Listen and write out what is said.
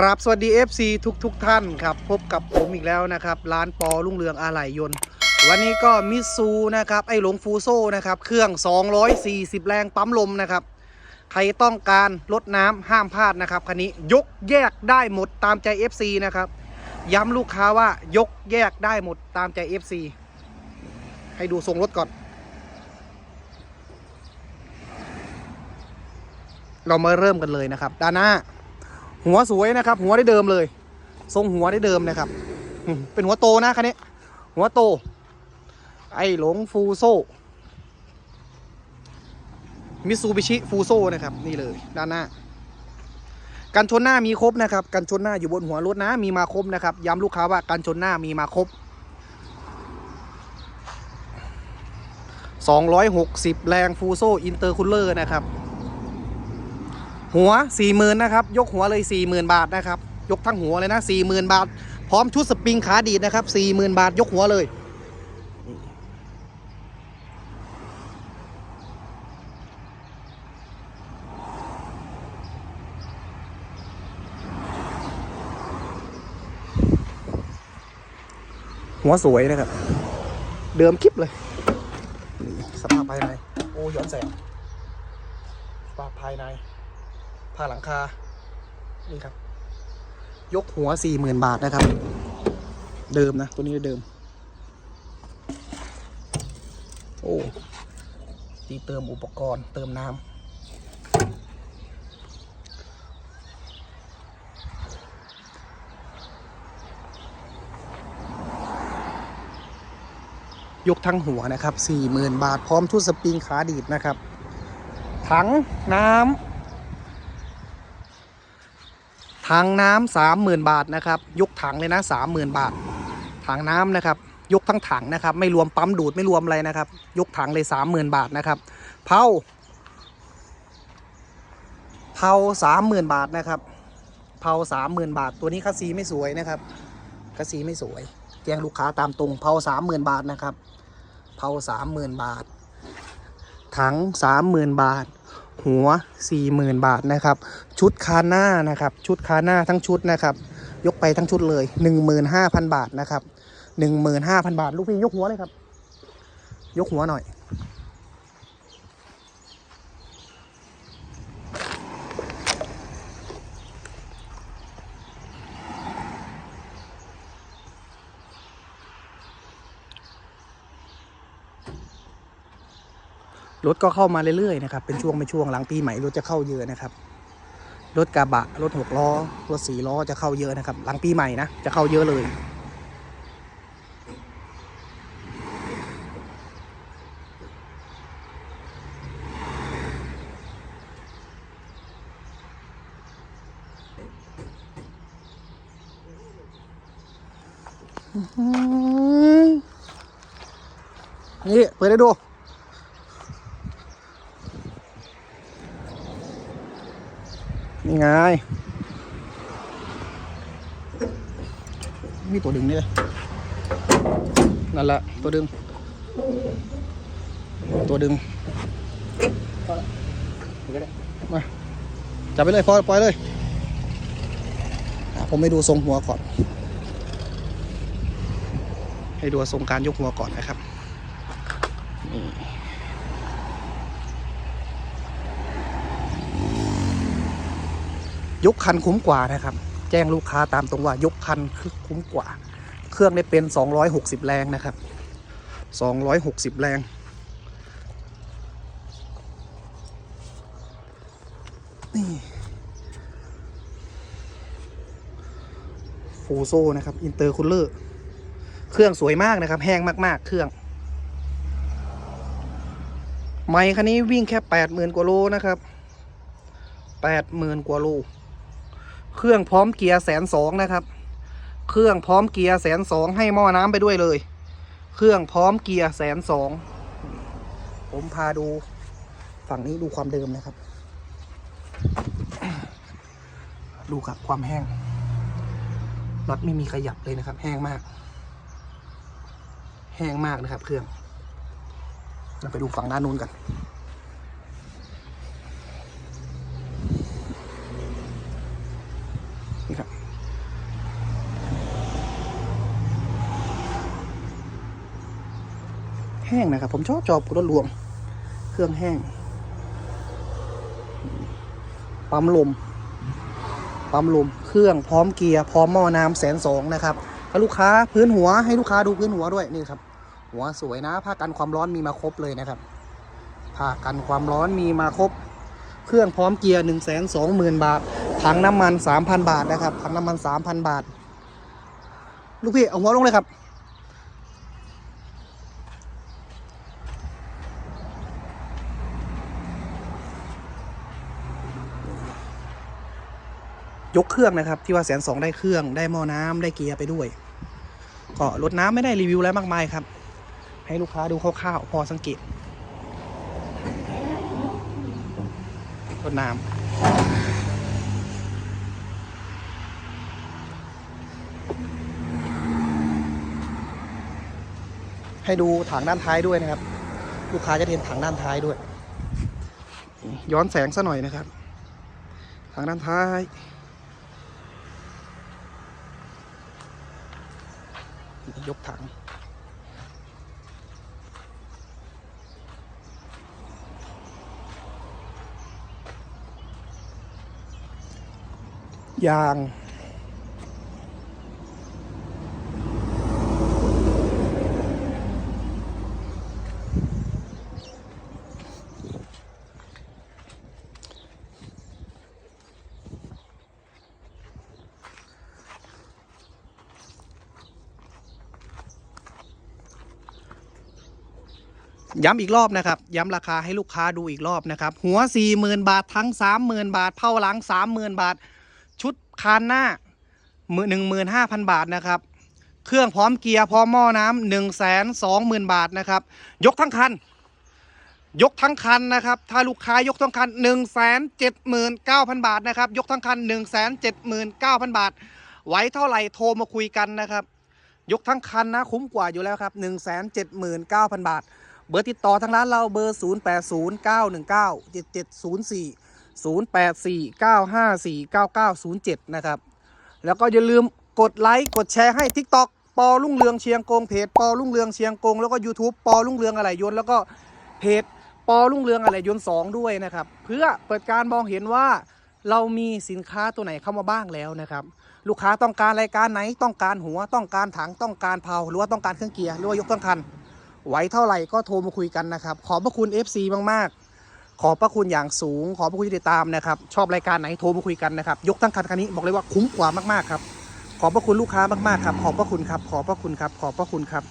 ครับสวัสดี FC ทุกทุกๆท่านครับ พบกับผมอีกแล้วนะครับ ร้านปอรุ่งเรืองอะไหล่ยนต์ วันนี้ก็มิซูนะครับ ไอหลงฟูโซนะครับ เครื่อง 240 แรงปั๊มลมนะครับ ใครต้องการลดน้ำห้ามพลาดนะครับ คันนี้ยกแยกได้หมดตามใจ FC นะครับ ย้ำลูกค้าว่ายกแยกได้หมดตามใจ FC ให้ดูทรงรถก่อน เรามาเริ่มกันเลยนะครับ ด้านหน้า หัวสวยนะครับ หัวได้เดิมเลย ทรงหัวได้เดิมนะครับ เป็นหัวโตนะคันนี้หัวโต ไอหลงฟูโซมิซูบิชิฟูโซนะครับ นี่เลย ด้านหน้า กันชนหน้ามีครบนะครับ กันชนหน้าอยู่บนหัวรถนะ มีมาครบนะครับ ย้ำลูกค้าว่ากันชนหน้ามีมาครบ 260 แรงฟูโซอินเตอร์คูลเลอร์นะครับ หัว40,000นนะครับ ยกหัวเลย40,000บาทนะครับ ยกทั้งหัวเลยนะ40,000บาท พร้อมชุดสปริงขาดีดนะครับ40,000บาท ยกหัวเลยหัวสวยนะครับ เดิมคลิปเลยนี่สภาพภายใน โอ้ย้อนแสงสภาพภายใน ผ้าหลังคา นี่ครับ ยกหัวสี่หมื่นบาทนะครับ เดิมนะ ตัวนี้เดิม โอ้ที่เติมอุปกรณ์เติมน้ำยกทั้งหัวนะครับสี่หมื่นบาท พร้อมชุดสปริงขาดีดนะครับ ถังน้ำ ถังน้ำสามหมื่นบาทนะครับ ยกถังเลยนะสามหมื่นบาท ถังน้ำนะครับ ยกทั้งถังนะครับ ไม่รวมปั๊มดูดไม่รวมอะไรนะครับ ยกถังเลยสามหมื่นบาทนะครับ เผา เผาสามหมื่นบาทนะครับ เผาสามหมื่นบาท ตัวนี้คัสซีไม่สวยนะครับคัสซีไม่สวย แจ้งลูกค้าตามตรง เผาสามหมื่นบาทนะครับ เผาสามหมื่นบาท ถังสามหมื่นบาท หัว 40,000 บาทนะครับ ชุดคาหน้านะครับ ชุดคาหน้าทั้งชุดนะครับ ยกไปทั้งชุดเลย 15,000 บาทนะครับ 15,000 บาท ลูกพี่ยกหัวเลยครับ ยกหัวหน่อย รถก็เข้ามาเรื่อยๆนะครับเป็นช่วงเป็นช่วงหลังปีใหม่รถจะเข้าเยอะนะครับ รถกระบะรถหกล้อรถสี่ล้อจะเข้าเยอะนะครับ หลังปีใหม่นะจะเข้าเยอะเลย นี่เปิดได้ดู ไงมีตัวดึงนี่เลยนั่นแหละตัวดึง ตัวดึงมาจับไปเลยพอปล่อยเลยผมไม่ดูทรงหัวก่อน ให้ดูทรงการยกหัวก่อนนะครับนี่ ยกคันคุ้มกว่านะครับ แจ้งลูกค้าตามตรงว่ายกคันคือคุ้มกว่า เครื่องได้เป็น 260 แรงนะครับ 260 แรงนี่ฟูโซนะครับอินเตอร์คูลเลอร์เครื่องสวยมากนะครับ แห้งมาก ๆ เครื่อง ไมค์คันนี้วิ่งแค่ 80,000 กว่าโลนะครับ 80,000 กว่าโล เครื่องพร้อมเกียร์แสนสองนะครับ เครื่องพร้อมเกียร์แสนสองให้หม้อน้ำไปด้วยเลย เครื่องพร้อมเกียร์แสนสองผมพาดูฝั่งนี้ดูความเดิมนะครับ ดูครับความแห้งน็อตไม่มีขยับเลยนะครับ แห้งมาก แห้งมากนะครับ เครื่องเราไปดูฝั่งด้านนู้นกัน นี่ครับ ห้ง นะครับ ผมชอบชอบรถหลวง เครื่องแห้ง ปั๊มลม ปั๊มลม เครื่องพร้อมเกียร์พร้อมหม้อน้ำแสนสองนะครับถ้ลูกค้าพื้นหัวให้ลูกค้าดูพื้นหัวด้วยนี่ครับ หัวสวยนะผ้ากันความร้อนมีมาครบเลยนะครับผ้ากันความร้อนมีมาครบ เครื่องพร้อมเกียร์1นึ่งแสนสองหมื่นบาทถังน้ำมัน3,000บาทนะครับถังน้ำมัน3,000บาท ลูกพี่เอาหัวลงเลยครับ ยกเครื่องนะครับ ที่ว่าแสนสองได้เครื่องได้หม้อน้ำได้เกียร์ไปด้วย ก็รถน้ำไม่ได้รีวิวอะไรมากมายครับ ให้ลูกค้าดูคร่าวๆพอสังเกตรถน้ำให้ดูถังด้านท้ายด้วยนะครับ ลูกค้าจะเห็นถังด้านท้ายด้วย ย้อนแสงซะหน่อยนะครับถังด้านท้าย ยกถัง ยาง ย้ำอีกรอบนะครับ ย้ำราคาให้ลูกค้าดูอีกรอบนะครับ หัว 40,000 บาททั้ง 30,000 บาทเผาหลัง 30,000 บาท ชุดคานหน้าหนึ่งหมื่นห้าพันบาทนะครับ เครื่องพร้อมเกียร์พร้อมหม้อน้ำหนึ่งแสนสองหมื่นบาทนะครับ ยกทั้งคัน ยกทั้งคันนะครับ ถ้าลูกค้ายกทั้งคัน1นึ่งแสนเจ็ดหมื่นเก้าพันบาทนะครับ ยกทั้งคัน1นึ่งแสนเจ็ดหมื่นเก้าพันบาทไหวเท่าไหร่โทรมาคุยกันนะครับ ยกทั้งคันนะคุ้มกว่าอยู่แล้วครับ1นึ่งแสนเจ็ดหมื่นเก้าพันบาท เบอร์ติดต่อทางร้านเราเบอร์ 0 8 0 9 1 9 7 7 0 4 0 8 4 9 5 4 9 9 0 7 นะครับ แล้วก็อย่าลืมกดไลค์กดแชร์ให้ TikTok ปอลุ่งเรืองเชียงกงเพจปอลุ่งเรืองเชียงกงแล้วก็ YouTube ปอลุ่งเรืองอะไรยนแล้วก็เพจปอลุ่งเรืองอะไรยนต์2ด้วยนะครับ เพื่อเปิดการมองเห็นว่าเรามีสินค้าตัวไหนเข้ามาบ้างแล้วนะครับ ลูกค้าต้องการรายการไหนต้องการหัวต้องการถังต้องการเพาหรือว่าต้องการเครื่องเกียร์หรือว่ายกตั้งคัน ไหวเท่าไหร่ก็โทรมาคุยกันนะครับ ขอบพระคุณ FC มากๆ ขอบพระคุณอย่างสูง ขอบพระคุณที่ติดตามนะครับ ชอบรายการไหนโทรมาคุยกันนะครับ ยกทั้งคันคันนี้บอกเลยว่าคุ้มกว่ามากๆครับ ขอบพระคุณลูกค้ามากๆครับ ขอบพระคุณครับ ขอบพระคุณครับ ขอบพระคุณครับ